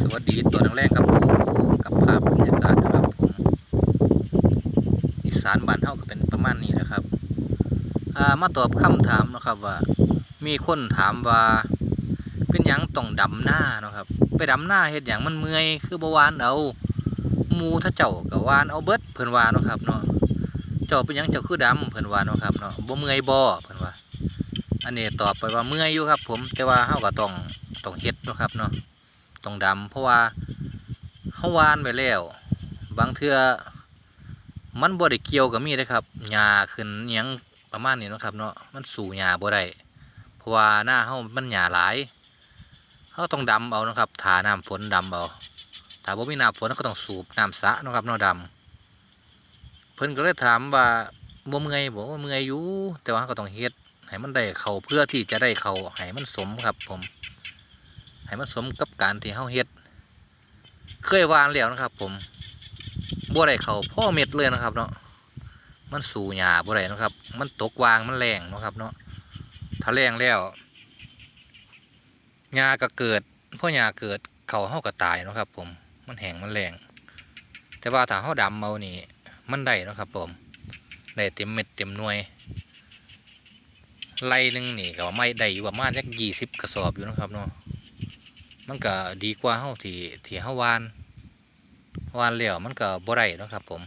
สวัสดีตัวแรกๆครับผมกับภาพบรรยากาศนะครับผมอีสานบ้านเฮาก็เป็นประมาณนี้นะครับอ่ามาตอบคำถามนะครับว่า มีคนถามว่าเป็นหยังต้องดำหน้านะครับ ไปดำหน้าเฮ็ดหยังมันเมื่อยคือบวานเอาหมูถ้าเจ้าก็หวานเอาเบิดเพิ่นวาเนะครับเนาะเจ้าเป็นหยังเจ้าคือดำเพิ่นวาเนะครับเนาะบ่เมื่อยบ่เพิ่นว่าอันนี้ตอบไปว่าเมื่อยอยู่ครับ ผมแต่ว่าเฮาก็ต้องต้องเฮ็ดนะครับเนาะ ต้องดำเพราะว่าเฮาวานไปแล้ว บางเทื่อมันบ่ได้เกี่ยวกับมีด้อครับหญ้าขึ้นยังประมาณนี้นะครับเนาะมันสู่หญ้าบ่ได้เพราะว่าหน้าเฮามันหญ้าหลายเฮาต้องดำเอานะครับถาน้ำฝนดำเอาถ้าบ่มีน้ำฝนก็ต้องสูบน้ำสะนะครับเนาะดำเพิ่นก็เลยถามว่าบ่เมื่อยบอกว่าเมื่อยอยู่แต่ว่าเราก็ต้องเฮ็ดให้มันได้เข้าเพื่อที่จะได้เข้าให้มันสมครับผม ให้มันสมกับการที่เฮาเฮ็ด เคยวานแล้วนะครับ ผมบ่ได้เขาพ่อเม็ดเลยนะครับ เนาะมันสู่หญ้าบ่ได้นะครับ มันตกวางมันแรงเนาะครับ เนาะถ้าแรงแล้วหญ้าก็เกิดพ่อหญ้าเกิดเขาเฮาก็ตายนะครับ ผมมันแห้งมันแรงแต่ว่าถ้าเฮาดำเอานี่มันได้นะครับ ผมได้เต็มเม็ดเต็มหน่วยไร่หนึงนี่ก็ไม่ได้อยู่ประมาณจักยี่สิบกระสอบอยู่นะครับเนาะ มันก็ดีกว่าเฮาที่ที่เฮาวานวานแล้วมันก็บ่ได้นะครับผม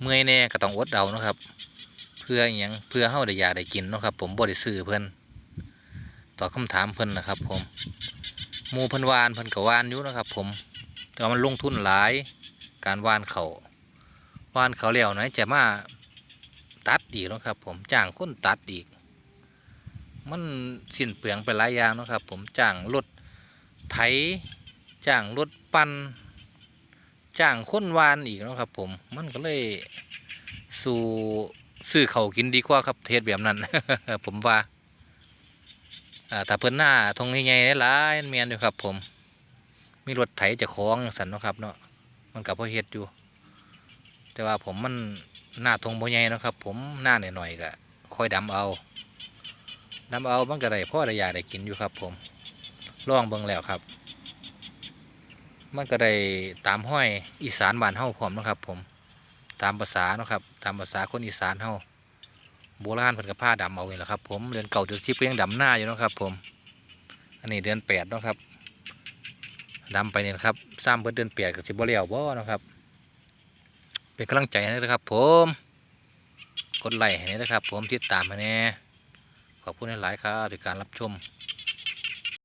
เมื่อยแน่ก็ต้องอดเอานะครับ เพื่ออหยังเพื่อเฮาได้อยากได้กินนะครับ ผมบ่ได้ซื้อเพิ่นตอบคำถามเพิ่นนะครับ ผมหมูเพิ่นวานเพิ่นก็วานอยู่นะครับ ผม แต่ว่ามันลงทุนหลายการวานเขาวานเขาแล้วไหนจะมาตัดอีกนะครับ ผมจ้างคนตัดอีก มันสิ้นเปลืองไปหลายอย่างนะครับ ผมจ้างรถไถจ้างรถปันจ้างค้นวานอีกนะครับ ผมมันก็เลยสู่ซื้อเขากินดีกว่าครับเทศแบบนั้น ผมว่าอ่าถ้าเพิ่นหน้าทงใหญ่ๆหลายเมียนอยู่ครับ ผม มีรถไถจะคล้องสันนะครับ เนาะมันกับพ่อเฮ็ดอยู่ แต่ว่าผมมันหน้าทงบ่ใหญ่นะครับ ผมหน้าหน่อยๆก็ค่อยดำเอา น้ำเอามันก็ได้พ่อได้อยาได้กินอยู่ครับ ผมลองเบิ่งแล้วครับ มันก็ได้ตามห้อยอีสานบ้านเฮาพร้อมนะครับ ผม ตามภาษานะครับ ตามภาษาคนอีสานเฮาโบราณเพิ่นก็ผ้าดำเอาไว้แหละครับ ผมเดือนเก่าจุดสิบก็ยังดำหน้าอยู่นะครับ ผม อันนี้เดือนแปดนะครับดำไปเนี่ยครับสร้างเพิ่นเดือนแปดกับสิบ่เลี้ยวบ่นะครับเป็นกำลังใจให้นะครับ ผม กดไลค์ให้นะครับ ผมติดตามให้แน่ ขอบคุณหลายครับในการรับชม